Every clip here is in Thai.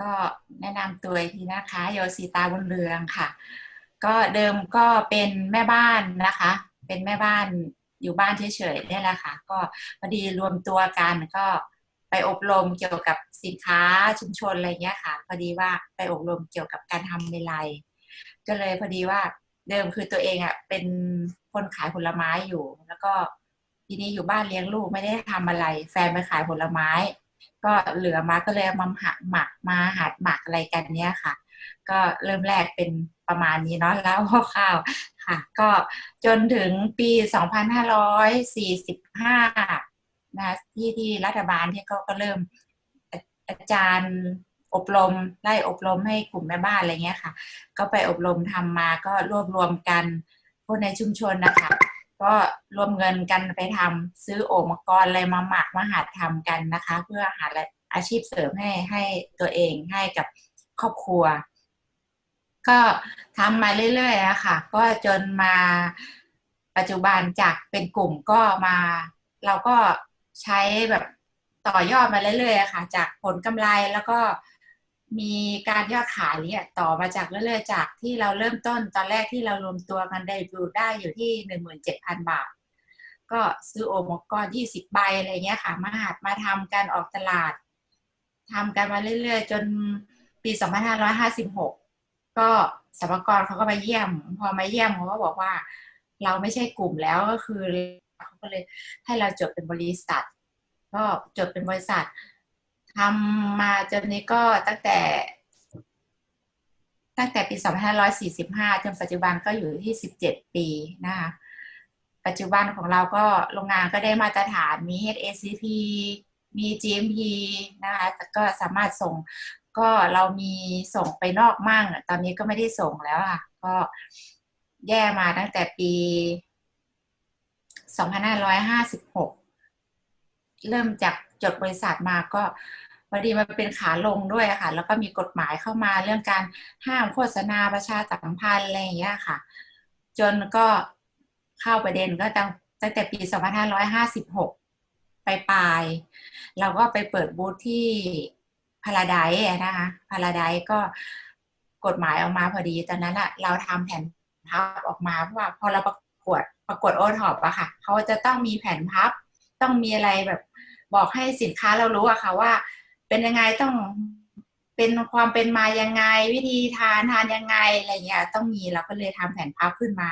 ก็แนะนำตัวอีกทีนะคะ โยสีตาบุญเรืองค่ะ ก็เดิมก็เป็นแม่บ้านนะคะ เป็นแม่บ้านอยู่บ้านเฉยๆนี่แหละค่ะ ก็พอดีรวมตัวกันก็ไปอบรมเกี่ยวกับสินค้าชุมชนอะไรเงี้ยค่ะ พอดีว่าไปอบรมเกี่ยวกับการทำเมลัยก็เลยพอดีว่าเดิมคือตัวเองอะเป็นคนขายผลไม้อยู่ แล้วก็ทีนี้อยู่บ้านเลี้ยงลูกไม่ได้ทำอะไร แฟนไปขายผลไม้ ก็เหลือมาก็เลยมาหักหมักมาหัดหมักอะไรกันเนี้ยค่ะ ก็เริ่มแรกเป็นประมาณนี้เนาะแล้วคร่าวค่ะ ก็จนถึงปี 2545นะที่ที่รัฐบาลที่เขาก็เริ่มอาอาจารย์อบรมไล่อบรมให้กลุ่มแม่บ้านอะไรเงี้ยค่ะ ก็ไปอบรมทำมาก็รวบรวมกันพวกในชุมชนนะคะ ก็รวมเงินกันไปทำซื้อโอ่งมังกรอะไรมาหมักมาหัดทำกันนะคะ เพื่อหาอาชีพเสริมให้ให้ตัวเองให้กับครอบครัว ก็ทำมาเรื่อยๆอะค่ะก็จนมาปัจจุบันจากเป็นกลุ่มก็มา เราก็ใช้แบบต่อยอดมาเรื่อยๆอะค่ะ จากผลกำไรแล้วก็ มีการยอดขายเนี่ยต่อมาจากเรื่อยๆจากที่เราเริ่มต้นตอนแรกที่เรารวมตัวกันได้ดูได้อยู่ที่หนึ่งหมื่นเจ็ดพันบาท ก็ซื้อโอมกรยี่สิบใบอะไรเงี้ยค่ะ มาหัดมาทำกันออกตลาดทำกันมาเรื่อยๆ จนปีสองพันห้าร้อยห้าสิบหกก็สมกรเขาก็มาเยี่ยม พอมาเยี่ยมเขาก็บอกว่า เราไม่ใช่กลุ่มแล้วก็คือเขาก็เลยให้เราจดเป็นบริษัท ก็จดเป็นบริษัท ทำมาจนนี้ก็ตั้งแต่ ตั้งแต่ปี 2545 จนปัจจุบันก็อยู่ที่ 17 ปีนะคะปัจจุบันของเราก็โรงงานก็ได้มาตรฐานมี HACCP มี GMP นะคะก็สามารถส่งก็เรามีส่งไปนอกมั่ง ตอนนี้ก็ไม่ได้ส่งแล้วอะ ก็แย่มาตั้งแต่ปี 2556 เริ่มจากจดบริษัทมาก็ พอดีมันเป็นขาลงด้วยค่ะ แล้วก็มีกฎหมายเข้ามาเรื่องการห้ามโฆษณาประชาสัมพันธ์อะไรอย่างเงี้ยค่ะ จนก็เข้าประเด็นก็ตั้งตั้งแต่ปี 2556 ไปปลาย เราก็ไปเปิดบูธที่พาราไดนะคะพาราไดก็กฎหมายออกมาพอดีตอนนั้นอะเราทำแผ่นพับออกมาเพราะว่าพอเราประกวดประกวดโอท็อปอะค่ะ เขาจะต้องมีแผ่นพับ ต้องมีอะไรแบบบอกให้สินค้าเรารู้อะค่ะว่า เป็นยังไงต้องเป็นความเป็นมายังไง วิธีทานทานยังไงอะไรเงี้ยต้องมีเราก็เลยทำแผนพับขึ้นมา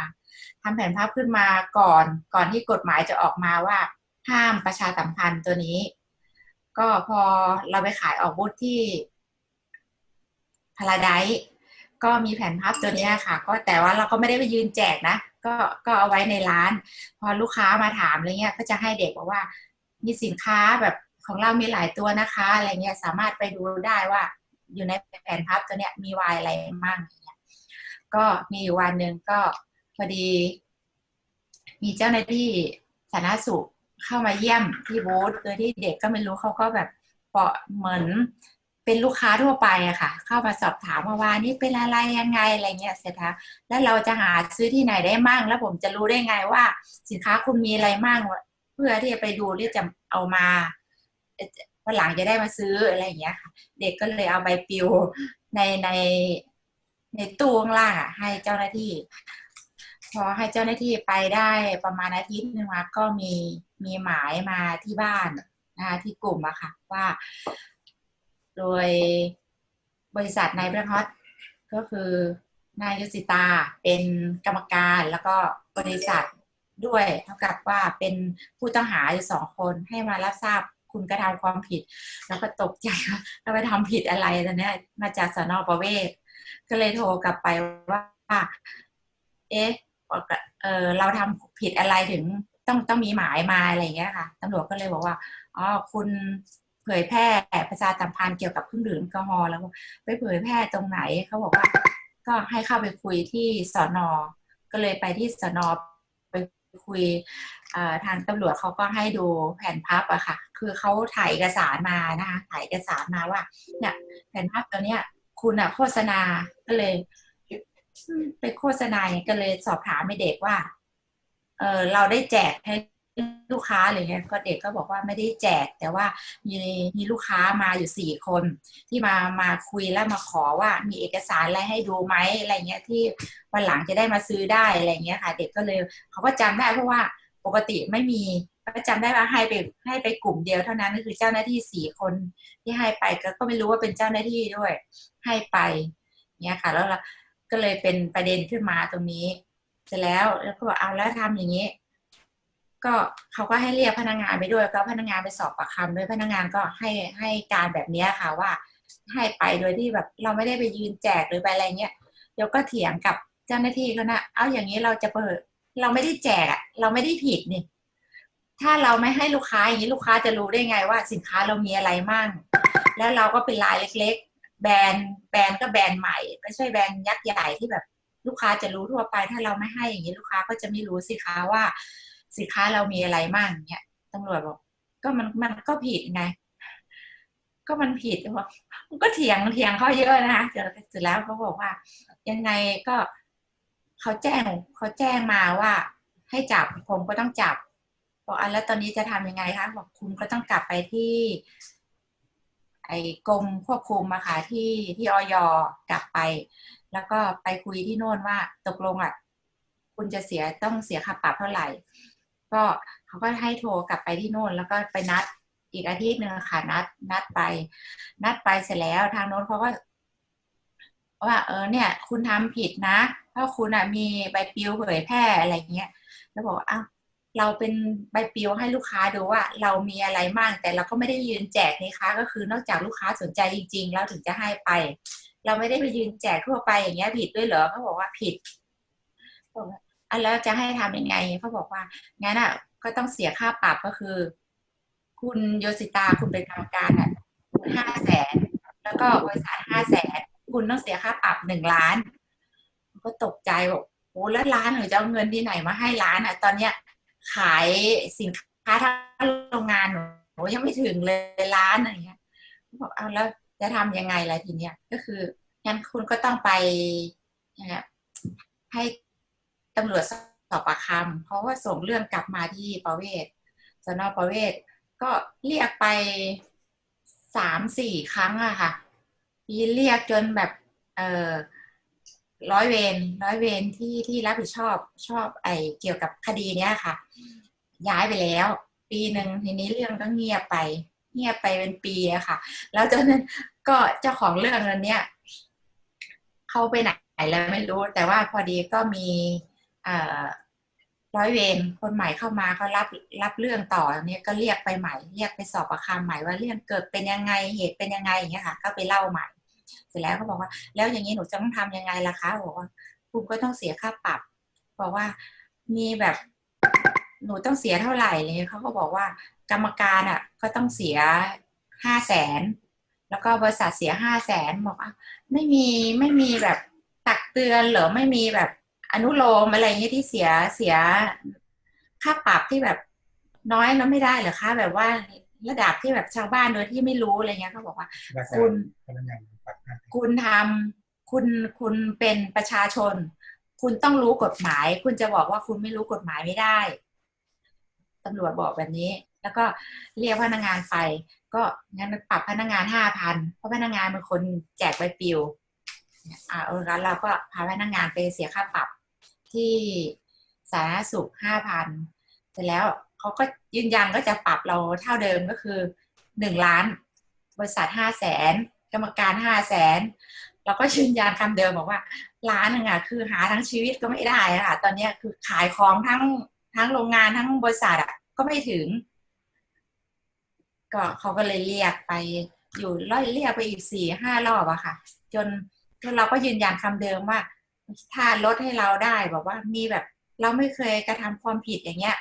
ทำแผนพับขึ้นมาก่อนก่อนที่กฎหมายจะออกมาว่า ห้ามประชาสัมพันธ์ตัวนี้ ก็พอเราไปขายออกบูธที่พาราไดก็มีแผนพับตัวนี้ค่ะ ก็แต่ว่าเราก็ไม่ได้ไปยืนแจกนะ ก็ก็เอาไว้ในร้าน พอลูกค้ามาถามอะไรเงี้ย ก็จะให้เด็กบอกว่า มีสินค้าแบบ ของเรามีหลายตัวนะคะอะไรเงี้ยสามารถไปดูได้ว่าอยู่ในแผ่นพับตัวเนี้ยมีวายอะไรมั่งเนี่ยก็มีอยู่วันหนึ่งก็พอดี มีเจ้าหน้าที่สาธารณสุขเข้ามาเยี่ยมที่บูธโดยที่เด็กก็ไม่รู้เขาก็แบบเปาะเหมือนเป็นลูกค้าทั่วไปอะค่ะ เข้ามาสอบถามว่าวานี่เป็นอะไรยังไงอะไรเงี้ยเสร็จแล้วแล้วเราจะหาซื้อที่ไหนได้มั่ง แล้วผมจะรู้ได้ไงว่า สินค้าคุณมีอะไรมั่งเพื่อที่จะไปดูที่จะเอามา วันหลังจะได้มาซื้ออะไรอย่างเงี้ยค่ะ เด็กก็เลยเอาใบปลิวในในในตู้ข้างล่างอะ ให้เจ้าหน้าที่ พอให้เจ้าหน้าที่ไปได้ประมาณอาทิตย์นึงมาก็มีมีหมายมาที่บ้านนะคะที่กลุ่มอะค่ะ ว่า โดยบริษัทนายเบรฮอตก็คือนายยุสิตาเป็นกรรมการแล้วก็บริษัทด้วย เท่ากับว่าเป็นผู้ต้องหาอยู่สองคนให้มารับทราบ คุณกระทำความผิด แล้วก็ตกใจว่าเราไปทำผิดอะไรตอนนี้มาจากสนอประเวศก็เลยโทรกลับไปว่า เอ๊ะเออเราทำผิดอะไรถึงต้องต้องมีหมายมาอะไรเงี้ยค่ะตำรวจก็เลยบอกว่าอ๋อคุณเผยแพร่ประชาสัมพันธ์เกี่ยวกับเครื่องดื่มแอลกอฮอล์แล้วไปเผยแพร่ตรงไหนเขาบอกว่า ก็ให้เข้าไปคุยที่สอนอก็เลยไปที่สอนอ คุยทางตำรวจเขาก็ให้ดูแผ่นพับอะค่ะ คือเขาถ่ายเอกสารมานะคะถ่ายเอกสารมาว่าเนี่ยแผ่นพับตัวเนี้ย คุณอะโฆษณาก็เลยไปโฆษณาก็เลยสอบถามไปเด็กว่า เออเราได้แจกให้ ลูกค้าอะไรเงี้ยก็เด็กก็บอกว่าไม่ได้แจก แต่ว่ามีมีลูกค้ามาอยู่สี่คน ที่มามาคุยแล้วมาขอว่ามีเอกสารอะไรให้ดูไหมอะไรเงี้ยที่วันหลังจะได้มาซื้อได้อะไรเงี้ยค่ะ เด็กก็เลยเขาก็จำได้เพราะว่าปกติไม่มีก็จำได้ว่าให้ไปให้ไปกลุ่มเดียวเท่านั้นก็คือเจ้าหน้าที่สี่คนที่ให้ไปก็ก็ไม่รู้ว่าเป็นเจ้าหน้าที่ด้วย ให้ไปเนี่ยค่ะ แล้วก็เลยเป็นประเด็นขึ้นมาตรงนี้ เสร็จแล้วแล้วก็บอกเอาแล้วทำอย่างนี้ ก็เขาก็ให้เรียกพนักงานไปด้วยก็พนักงานไปสอบปากคำด้วยพนักงานก็ให้ให้การแบบนี้ค่ะว่าให้ไปโดยที่แบบเราไม่ได้ไปยืนแจกหรือไปอะไรเงี้ยเดี๋ยวก็เถียงกับเจ้าหน้าที่เขานะเอาอย่างนี้เราจะเปิดเราไม่ได้แจกอะเราไม่ได้ผิดนี่ถ้าเราไม่ให้ลูกค้าอย่างนี้ลูกค้าจะรู้ได้ไงว่าสินค้าเรามีอะไรมั่ง แล้วเราก็เป็นลายเล็ก ๆ แบรนด์แบรนด์ก็แบรนด์ใหม่ไม่ใช่แบรนด์ยักษ์ใหญ่ที่แบบลูกค้าจะรู้ทั่วไป ถ้าเราไม่ให้อย่างนี้ลูกค้าก็จะไม่รู้สิคะว่า สินค้าเรามีอะไรมั่งเนี่ยตำรวจบอก ก็มันมันก็ผิดไง ก็มันผิดบอกมันก็เถียงเถียงเขาเยอะนะคะเสร็จแล้วเขาบอกว่า ยังไงก็เขาแจ้งเขาแจ้งมาว่า ให้จับผมก็ต้องจับบอกอันแล้วตอนนี้จะทำยังไงคะบอกคุณก็ต้องกลับไปที่ ไอ้กรมควบคุมอะค่ะที่ที่ออยกลับไป แล้วก็ไปคุยที่โน่นว่าตกลงอะคุณจะเสียต้องเสียค่าปรับเท่าไหร่ ก็เขาก็ให้โทรกลับไปที่โน่น แล้วก็ไปนัดอีกอาทิตย์หนึ่งค่ะนัดนัดไป นัดไปเสร็จแล้วทางโน้นเขาก็ว่าเออเนี่ย คุณทำผิดนะเพราะคุณอะมีใบปลิวเผยแพร่อะไรเงี้ยแล้วบอกว่าอ้าวเราเป็นใบปลิวให้ลูกค้าดูว่า เรามีอะไรมั่งแต่เราก็ไม่ได้ยืนแจกนี่คะก็คือนอกจากลูกค้าสนใจจริง ๆ แล้วถึงจะให้ไป เราไม่ได้ไปยืนแจกทั่วไปอย่างเงี้ย ผิดด้วยเหรอเขาบอกว่าผิดบอกว่า อันแล้วจะให้ทำยังไงเขาบอกว่างั้นอะ ก็ต้องเสียค่าปรับก็คือ คุณโยสิตาคุณเป็นกรรมการอะห้าแสนแล้วก็บริษัทห้าแสนคุณต้องเสียค่าปรับหนึ่งล้าน ก็ตกใจบอกโอ้แล้วร้านหนูจะเอาเงินที่ไหนมาให้ร้านอะ ตอนเนี้ย ขายสินค้าทั้งโรงงานหนูยังไม่ถึงเลยร้านอะไรเงี้ยบอกเอาแล้วจะทำยังไงล่ะทีเนี้ยก็คืองั้นคุณก็ต้องไปนะให้ ตำรวจสอบปากคำเพราะว่าส่งเรื่องกลับมาที่ประเวศสนประเวศก็เรียกไปสามสี่ครั้งอะค่ะมีเรียกจนแบบเออร้อยเวรร้อยเวรที่ที่รับผิดชอบชอบไอเกี่ยวกับคดีเนี้ยค่ะ ย้ายไปแล้ว ปีหนึ่งทีนี้เรื่องก็เงียบไป เงียบไปเป็นปีอะค่ะ แล้วจนนั้นก็เจ้าของเรื่องนั้นเนี้ยเขาไปไหนแล้วไม่รู้ แต่ว่าพอดีก็มี ร้อยเวรคนใหม่เข้ามาเขารับรับเรื่องต่อเนี่ยก็เรียกไปใหม่ เรียกไปสอบประคำใหม่ว่าเรื่องเกิดเป็นยังไงเหตุเป็นยังไงอย่างเงี้ยค่ะ ก็ไปเล่าใหม่ เสร็จแล้วเขาบอกว่า แล้วอย่างนี้หนูจะต้องทำยังไงล่ะคะบอกว่าคุณก็ต้องเสียค่าปรับ บอกว่ามีแบบหนูต้องเสียเท่าไหร่เลยเขาก็บอกว่ากรรมการอะ ก็ต้องเสียห้าแสนแล้วก็บริษัทเสียห้าแสนบอกว่าไม่มีไม่มีแบบตักเตือนหรือไม่มีแบบ อนุโลมอะไรเงี้ยที่เสียเสียค่าปรับที่แบบน้อยแล้วไม่ได้เหรอคะแบบว่าระดับที่แบบชาวบ้านโดยที่ไม่รู้อะไรเงี้ยเขาบอกว่า คุณคุณทำคุณคุณเป็นประชาชน คุณต้องรู้กฎหมาย คุณจะบอกว่าคุณไม่รู้กฎหมายไม่ได้ตำรวจบอกแบบนี้ แล้วก็เรียกพนักงานไป ก็งั้นปรับพนักงานห้าพันเพราะพนักงานเป็นคนแจกใบปลิวอ่าเออแล้วเราก็พาพนักงานไปเสียค่าปรับ ที่สาธารณสุขห้าพันเสร็จแล้วเขาก็ยืนยันก็จะปรับเราเท่าเดิมก็คือหนึ่งล้าน บริษัทห้าแสนกรรมการห้าแสนเราก็ยืนยันคำเดิมบอกว่าล้านหนึ่งอะคือหาทั้งชีวิตก็ไม่ได้ค่ะตอนนี้คือขายของทั้งทั้งโรงงานทั้งบริษัทอะก็ไม่ถึง ก็เขาก็เลยเรียกไปอยู่ร้อยเรียกไปอีกสี่ห้ารอบอะค่ะ จนจนเราก็ยืนยันคำเดิมว่า ถ้าลดให้เราได้บอกว่ามีแบบเราไม่เคยกระทำความผิดอย่างเงี้ย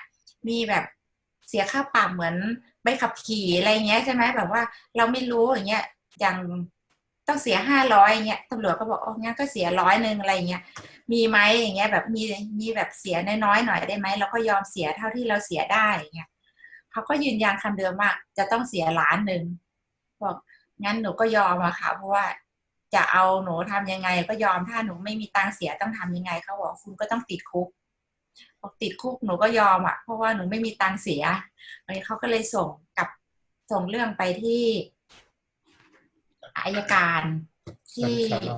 มีแบบเสียค่าปรับเหมือนใบขับขี่อะไรเงี้ยใช่ไหมแบบว่าเราไม่รู้อย่างเงี้ยอย่างต้องเสียห้าร้อยเงี้ยตำรวจก็บอกอ๋องั้นก็เสียร้อยหนึ่งอะไรเงี้ยมีไหมอย่างเงี้ยแบบมีมีแบบเสียน้อยๆหน่อยได้ไหมเราก็ยอมเสียเท่าที่เราเสียได้เงี้ยเขาก็ยืนยันคำเดิมว่าจะต้องเสียล้านหนึ่งบอกงั้นหนูก็ยอมอะค่ะเพราะว่า จะเอาหนูทำยังไงก็ยอมถ้าหนูไม่มีตังเสียต้องทำยังไงเขาบอกคุณก็ต้องติดคุกบอกติดคุกหนูก็ยอมอะ เพราะว่าหนูไม่มีตังค์เสียวันนี้เขาก็เลยส่งกลับส่งเรื่องไปที่อายการที่สอนอ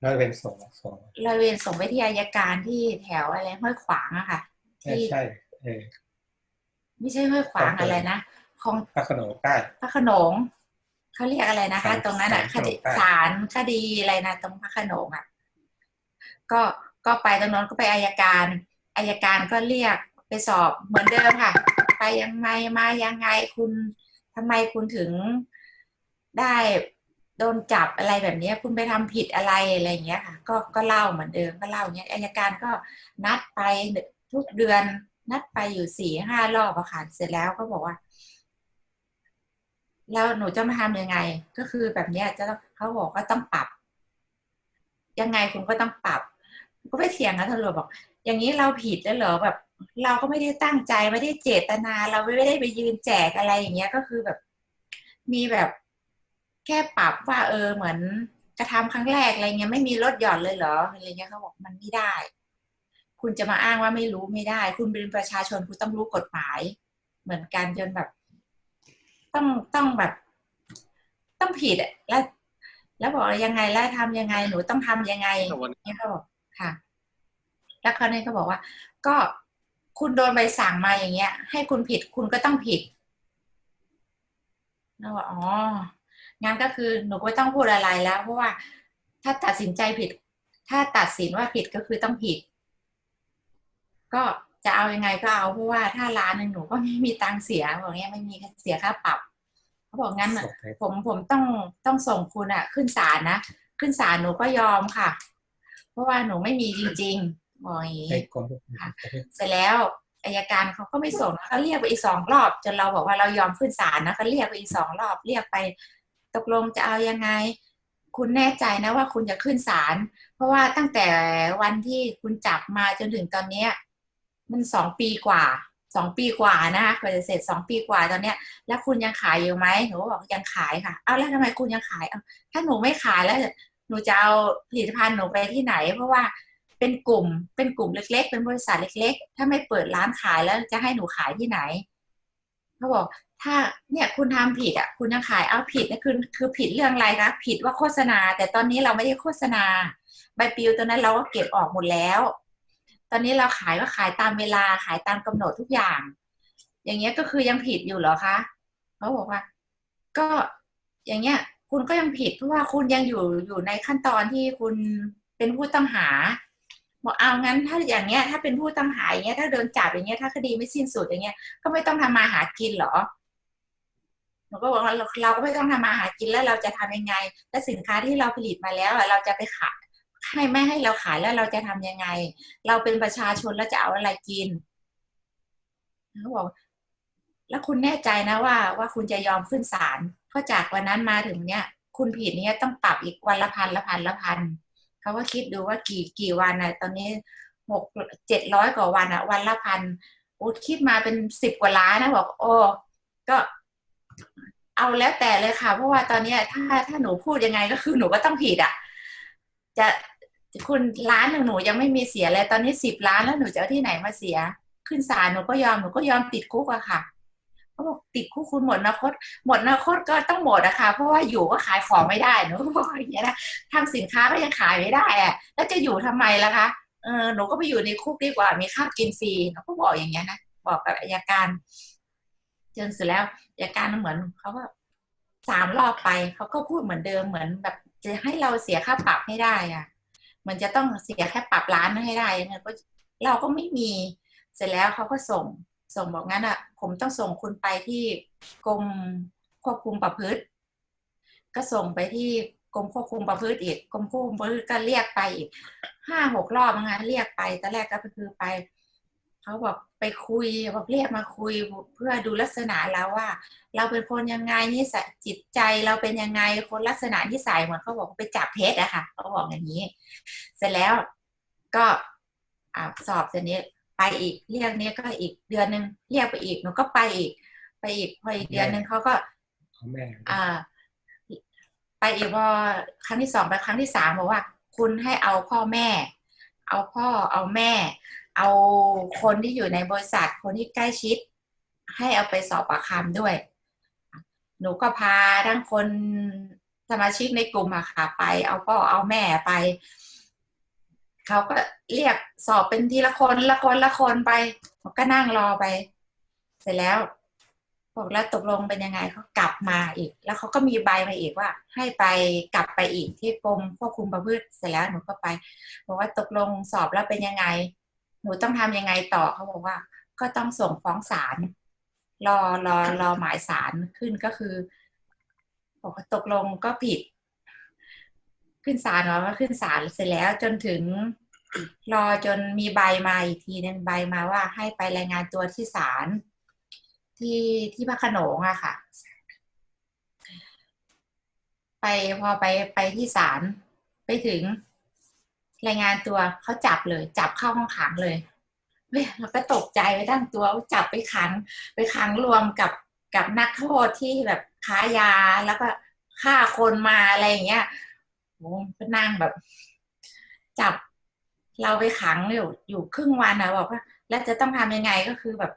แล้วเป็นส่งส่งร้อยเวรส่งไปที่อายการที่แถวอะไรห้วยขวางอะค่ะใช่ใช่เออไม่ใช่ห้วยขวางครับอะไรนะของพระโขนงใต้พระโขนง เขาเรียกอะไรนะคะศาลตรงนั้นอะคศาลดีขนงใต้ศาลคดีอะไรนะตรงพระโขนงอะก็ก็ไปตรงนั้นก็ไปอายการอายการก็เรียกไปสอบเหมือนเดิมค่ะ ไปยังไงมายังไงคุณทำไมคุณถึงได้โดนจับอะไรแบบเนี้ยคุณไปทำผิดอะไรอะไรอย่างเงี้ยค่ะ ก็ก็เล่าเหมือนเดิมก็เล่าอย่างเงี้ยอายการก็นัดไปทุกเดือนนัดไปอยู่สี่ห้ารอบอะค่ะเสร็จแล้วก็บอกว่า แล้วหนูจะมาทำยังไง ก็คือแบบเนี้ยจะเขาบอกก็ต้องปรับ ยังไงคุณก็ต้องปรับ ก็ไปเถียงนะตำรวจบอก อย่างนี้เราผิดแล้วเหรอแบบ เราก็ไม่ได้ตั้งใจไม่ได้เจตนา เราไม่ได้ไปยืนแจกอะไรอย่างเงี้ยก็คือแบบ มีแบบแค่ปรับว่าเออเหมือนกระทำครั้งแรกอะไรเงี้ยไม่มีลดหย่อนเลยเหรออะไรเงี้ยเขาบอกมันไม่ได้ คุณจะมาอ้างว่าไม่รู้ไม่ได้ คุณเป็นประชาชนคุณต้องรู้กฎหมาย เหมือนกันจนแบบ ต้องต้องแบบ ต้องผิดอะแล้ว แล้วบอกยังไงแล้วทำยังไงหนูต้องทำยังไงเนี่ยเขาบอกค่ะ แล้วเขาเนี่ยก็บอกว่า ก็คุณโดนใบสั่งมาอย่างเงี้ย ให้คุณผิดคุณก็ต้องผิดแล้วบอกอ๋องั้นก็คือหนูก็ต้องพูดอะไรแล้ว เพราะว่า ถ้าตัดสินใจผิด ถ้าตัดสินว่าผิดก็คือต้องผิด ก็ จะเอายังไงก็เอาเพราะว่าถ้าร้านหนึ่งหนูก็ไม่มีตังค์เสียบอกเงี้ยไม่มีเสียค่าปรับเขาบอกงั้นน่ะส่งไปผมผมต้องต้องส่งคุณอะขึ้นศาลนะขึ้นศาลหนูก็ยอมค่ะ เพราะว่าหนูไม่มีจริงๆบอกอย่างให้นี้กรมควบคุมประเทศเสร็จแล้วอายการเขาก็ไม่ส่งนะเขาเรียกไปอีกสองรอบ จนเราบอกว่าเรายอมขึ้นศาลนะเขาเรียกไปอีกสองรอบ เรียกไป ตกลงจะเอายังไง คุณแน่ใจนะว่าคุณจะขึ้นศาลเพราะว่าตั้งแต่วันที่คุณจับมาจนถึงตอนเนี้ย มันสองปีกว่าสองปีกว่านะคะกว่าจะเสร็จสองปีกว่าตอนเนี้ย แล้วคุณยังขายอยู่ไหมหนูก็บอกยังขายค่ะเอาแล้วทำไมคุณยังขายเอาถ้าหนูไม่ขายแล้ว หนูจะเอาผลิตภัณฑ์หนูไปที่ไหน เพราะว่าเป็นกลุ่มเป็นกลุ่มเล็ก ๆ เป็นบริษัทเล็ก ๆ ถ้าไม่เปิดร้านขายแล้วจะให้หนูขายที่ไหนเขาบอก ถ้าเนี่ยคุณทำผิดอะ คุณยังขายเอาผิดนะคือคือผิดเรื่องอะไรคะผิดว่าโฆษณา แต่ตอนนี้เราไม่ได้โฆษณาใบปลิวตัวนั้นเราก็เก็บออกหมดแล้ว ตอนนี้เราขายก็ขายตามเวลาขายตามกำหนดทุกอย่าง อย่างเงี้ยก็คือยังผิดอยู่เหรอคะเขาบอกว่า ก็อย่างเงี้ย คุณก็ยังผิดเพราะว่าคุณยังอยู่อยู่ในขั้นตอนที่คุณเป็นผู้ต้องหาบอกเอางั้นถ้าอย่างเงี้ย ถ้าเป็นผู้ต้องหาอย่างเงี้ยถ้าโดนจับอย่างเงี้ยถ้าคดีไม่สิ้นสุดอย่างเงี้ยก็ไม่ต้องทำมาหากินเหรอหนูก็บอกว่าเราก็ไม่ต้องทำมาหากินแล้วเราจะทำยังไง และสินค้าที่เราผลิตมาแล้วเราจะไปขาย ให้ไม่ให้เราขายแล้วเราจะทำยังไง เราเป็นประชาชนแล้วจะเอาอะไรกินเขาบอกแล้วคุณแน่ใจนะว่า ว่าคุณจะยอมขึ้นศาลเพราะจากวันนั้นมาถึงเนี้ยคุณผิดเนี้ยต้องปรับอีกวันละพันละพันละพันเขาก็คิดดูว่ากี่กี่วันอะตอนนี้หกเจ็ดร้อยกว่าวันอะวันละพันโอ้คิดมาเป็นสิบกว่าล้านนะบอก โอ้ก็เอาแล้วแต่เลยค่ะ เพราะว่าตอนนี้ถ้าถ้าหนูพูดยังไงก็คือหนูก็ต้องผิดอะจะ คุณล้านหนึ่งหนูยังไม่มีเสียเลยตอนนี้สิบล้านแล้วหนูจะเอาที่ไหนมาเสีย ขึ้นศาลหนูก็ยอมหนูก็ยอมติดคุกอะค่ะเขาบอกติดคุกคุณหมดอนาคตหมดอนาคตก็ต้องหมดอะค่ะเพราะว่าอยู่ก็ขายของไม่ได้หนูก็บอกอย่างเงี้ยนะทำสินค้าก็ยังขายไม่ได้อะแล้วจะอยู่ทำไมล่ะคะเออหนูก็ไปอยู่ในคุกดีกว่า มีข้าวกินฟรีหนูก็บอกอย่างเงี้ยนะบอกกับอายการจนเสร็จแล้วอายการเหมือนเขาก็สามรอบไปเขาก็พูดเหมือนเดิมเหมือนแบบจะให้เราเสียค่าปรับให้ได้อะ มันจะต้องเสียแค่ปรับร้านให้ได้เนี่ยก็เราก็ไม่มีเสร็จแล้วเขาก็ส่งส่งบอกงั้นอะ ผมต้องส่งคุณไปที่กรมควบคุมประพฤติ ก็ส่งไปที่กรมควบคุมประพฤติอีกกรมควบคุมประพฤติก็เรียกไปอีกห้าหกรอบงั้นเรียกไปตอนแรกก็คือไป เขาบอกไปคุยบอกเรียกมาคุยเพื่อดูลักษณะแล้วว่า เราเป็นคนยังไงนิสัยจิตใจเราเป็นยังไงคนลักษณะนิสัยเหมือนเขาบอกไปจับเพชรอะค่ะเขาบอกอย่างนี้ เสร็จแล้วก็อ่าสอบเสร็จนี้ไปอีกเรียกเนี้ยก็อีกเดือนหนึ่งเรียกไปอีกหนูก็ไปอีก ไปอีกพออีกเดือนหนึ่งเขาก็เขาแม่อ่า ไปอีกพอครั้งที่สองไปครั้งที่สามบอกว่า คุณให้เอาพ่อแม่ เอาพ่อเอาแม่ เอาคนที่อยู่ในบริษัทคนที่ใกล้ชิด ให้เอาไปสอบปากคำด้วย หนูก็พาทั้งคนสมาชิกในกลุ่มอะค่ะไป เอาพ่อเอาแม่ไป เขาก็เรียกสอบเป็นทีละคนละคนละคนไปผมก็นั่งรอไป เสร็จแล้วบอกแล้วตกลงเป็นยังไงเขากลับมาอีก แล้วเขาก็มีใบมาอีกว่า ให้ไปกลับไปอีกที่กรมควบคุมประพฤติเสร็จแล้วหนูก็ไปบอกว่าตกลงสอบแล้วเป็นยังไง หนูต้องทำยังไงต่อเขาบอกว่า ก็ต้องส่งฟ้องศาลรอรอรอหมายศาลขึ้นก็คือบอกว่าตกลงก็ผิด ขึ้นศาลแล้วก็ขึ้นศาลเสร็จแล้วจนถึงรอจนมีใบมาอีกทีหนึงใบมาว่าให้ไปรายงานตัวที่ศาลที่ที่พระโขนงอะค่ะ ไปพอไปไปที่ศาลไปถึง รายงานตัวเขาจับเลย จับเข้าห้องขังเลยเฮ้ยเราก็ตกใจไปตั้งตัวจับไปขัง ไปขังรวมกับกับนักโทษที่แบบค้ายาแล้วก็ฆ่าคนมาอะไรอย่างเงี้ยโอ้ก็นั่งแบบ จับเราไปขังอยู่อยู่ครึ่งวันนะบอกว่า แล้วจะต้องทำยังไงก็คือแบบ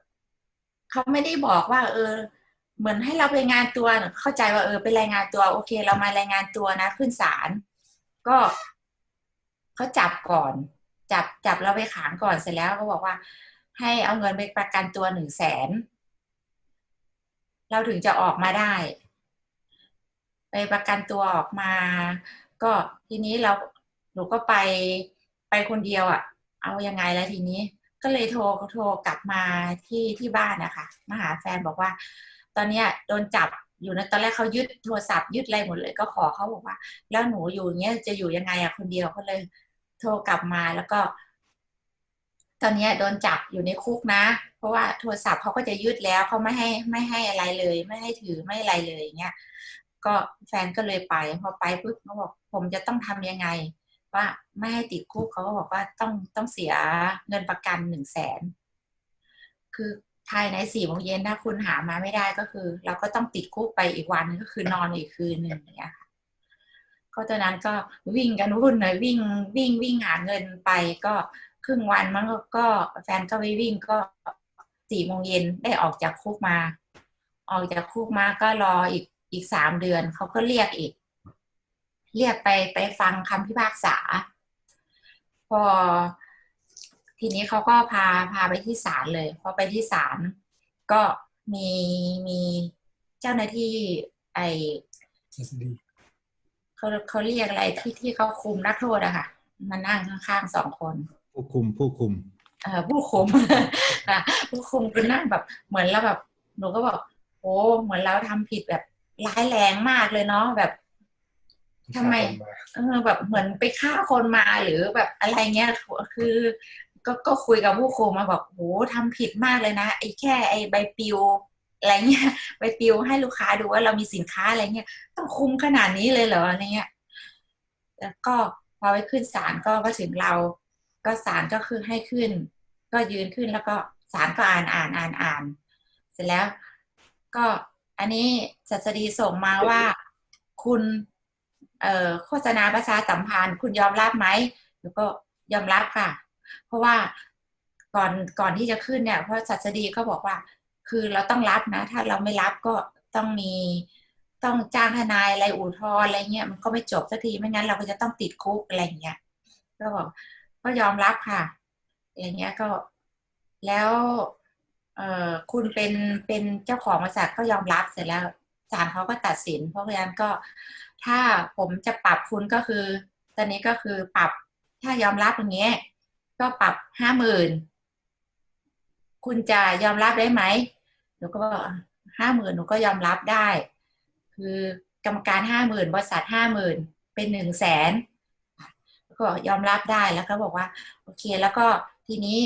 เขาไม่ได้บอกว่า เออ เหมือนให้เราไปงานตัวเข้าใจว่าเออไปรายงานตัว โอเค เรามารายงานตัวนะ ขึ้นศาลก็ เขาจับก่อน จับจับเราไปขังก่อนเสร็จแล้วเขาบอกว่า ให้เอาเงินไปประกันตัวหนึ่งแสนเราถึงจะออกมาได้ ไปประกันตัวออกมา ก็ทีนี้เราหนูก็ไปไปคนเดียวอะ่ะ เอายังไงแล้วทีนี้ ก็เลยโทรโทรกลับมาที่ที่บ้านนะคะมาหาแฟนบอกว่า ตอนเนี้ยโดนจับอยู่นะตอนแรกเขายึดโทรศัพท์ยึดอะไรหมดเลย ก็ขอเขาบอกว่า แล้วหนูอยู่อย่างเงี้ยจะอยู่ยังไงอะคนเดียวเขาเลย โทรกลับมาแล้วก็ ตอนนี้โดนจับอยู่ในคุกนะ เพราะว่าโทรศัพท์เขาก็จะยึดแล้วเขาไม่ให้ไม่ให้อะไรเลย ไม่ให้ถือไม่อะไรเลยอย่างเงี้ยก็แฟนก็เลยไปพอไปปุ๊บเขาบอกผมจะต้องทำยังไง ว่าไม่ให้ติดคุกเขาก็บอกว่าต้องต้องเสียเงินประกันหนึ่งแสนคือภายในสี่โมงเย็นถ้าคุณหามาไม่ได้ก็คือ เราก็ต้องติดคุกไปอีกวันก็คือนอนอีกคืนหนึ่งอย่างเงี้ยค่ะ ก็ตอนนั้นก็วิ่งกันวุ่นเลยวิ่งวิ่งวิ่งหาเงินไปก็ครึ่งวันมันก็แฟนก็ไปวิ่งก็สี่โมงเย็นได้ออกจากคุกมา ออกจากคุกมาก็รออีกอีกสามเดือนเขาก็เรียกอีก เรียกไปไปฟังคำพิพากษา พอ ทีนี้เขาก็พาพาไปที่ศาลเลยพอไปที่ศาลก็มีมีเจ้าหน้าที่ไอ เขาเขาเรียกอะไรที่ที่เขาคุมนักโทษอะค่ะ มานั่งข้างๆสองคน ผู้คุมผู้คุมเอ่อผู้คุมค่ะผู้คุมคือนั่งแบบเหมือนเราแบบหนูก็บอกโอ้เหมือนเราทำผิดแบบร้ายแรงมากเลยเนาะแบบทำไมเออแบบเหมือนไปฆ่าคนมาหรือแบบอะไรเงี้ยคือ ก็ก็คุยกับผู้คุมมาบอกโหทำผิดมากเลยนะไอ้แค่ไอ้ใบปลิว อะไรเงี้ยใบปลิวให้ลูกค้าดูว่าเรามีสินค้าอะไรเงี้ยต้องคุ้มขนาดนี้เลยเหรออะไรเงี้ยแล้วก็พอไปขึ้นศาลก็มาถึงเรา ก็ศาลก็คือให้ขึ้น ก็ยืนขึ้นแล้วก็ศาลก็อ่านอ่านอ่านอ่าน เสร็จแล้วก็อันนี้ศัสดีส่งมาว่าคุณเอ่อโฆษณาประชาสัมพันธ์ คุณยอมรับไหมหนูก็ยอมรับค่ะ เพราะว่าก่อนก่อนที่จะขึ้นเนี่ยเพราะศัสดีก็บอกว่า คือเราต้องรับนะ ถ้าเราไม่รับก็ต้องมีต้องจ้างทนายอะไรอุทธรณ์อะไรเงี้ยมันก็ไม่จบสักทีไม่งั้นเราก็จะต้องติดคุกอะไรเงี้ยก็บอกก็ยอมรับค่ะอะไรเงี้ยก็แล้วเออคุณเป็นเป็นเจ้าของบริษัทก็ยอมรับเสร็จแล้วศาลเขาก็ตัดสิน เพราะฉะนั้นก็ถ้าผมจะปรับคุณก็คือ ตอนนี้ก็คือปรับถ้ายอมรับอย่างเงี้ยก็ปรับห้าหมื่นคุณจะยอมรับได้ไหม หนูก็บอกห้าหมื่นหนูก็ยอมรับได้ คือกรรมการห้าหมื่นบริษัทห้าหมื่นเป็นหนึ่งแสนก็ยอมรับได้แล้วก็บอกว่า โอเค แล้วก็ทีนี้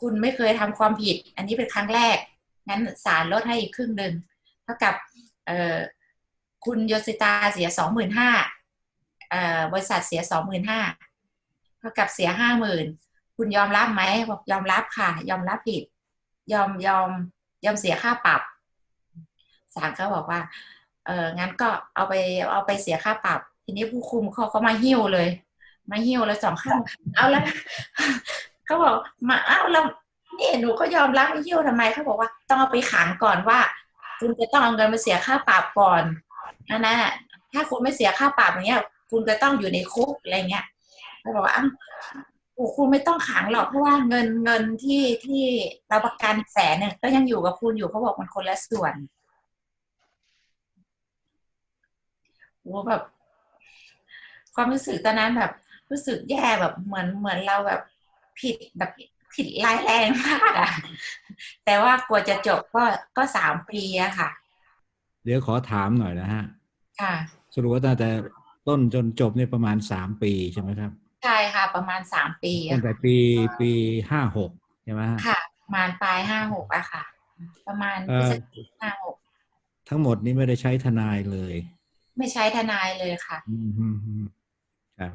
คุณไม่เคยทำความผิด อันนี้เป็นครั้งแรก งั้นศาลลดให้อีกครึ่งหนึ่งเท่ากับคุณโยสิตาเสียสองหมื่นห้าบริษัทเสียสองหมื่นห้าเท่ากับเสียห้าหมื่นคุณยอมรับไหมบอกยอมรับค่ะ ยอมรับผิด ยอมยอม ยอมเสียค่าปรับศาลก็บอกว่า เอองั้นก็เอาไปเอาไปเสียค่าปรับ ทีนี้ผู้คุมเขาก็มาหิ้วเลย มาหิ้วแล้วสองข้างเอาแล้วเขาบอกมาเอ้าวเรานี่หนูก็ยอมรับไม่ยิ้วทำไมเขาบอกว่า ต้องเอาไปขังก่อนว่า คุณจะต้องเอาเงินมาเสียค่าปรับก่อนอันนั้นะถ้าคุณไม่เสียค่าปรับอย่างเงี้ย คุณจะต้องอยู่ในคุกอะไรเงี้ยเขาบอกว่าอ้า โอ้คุณไม่ต้องขังหรอกเพราะว่าเงินเงินที่ที่เราประกันแสนเนี่ยก็ยังอยู่กับคุณอยู่เขาบอกมันคนละส่วนโอ้แบบ ความรู้สึกตอนนั้นแบบ รู้สึกแย่แบบเหมือนเหมือนเราแบบผิดแบบผิดร้ายแรงมากอะแต่ว่ากว่าจะจบก็ก็สามปีอะค่ะ เดี๋ยวขอถามหน่อยนะฮะ ค่ะ สรุปว่าตั้งแต่ต้นจนจบเนี่ยประมาณสามปีใช่ไหมครับ ใช่ค่ะ ประมาณสามปีตั้อะงแต่ปีปีห้าหกใช่ไหมฮะค่ะ ประมาณปลายห้าหกอะค่ะ ประมาณเอ่พฤอศจิกห้าหกทั้งหมดนี้ไม่ได้ใช้ทนายเลย ไม่ใช้ทนายเลยค่ะ อืมฮึ่มฮึ่มครับ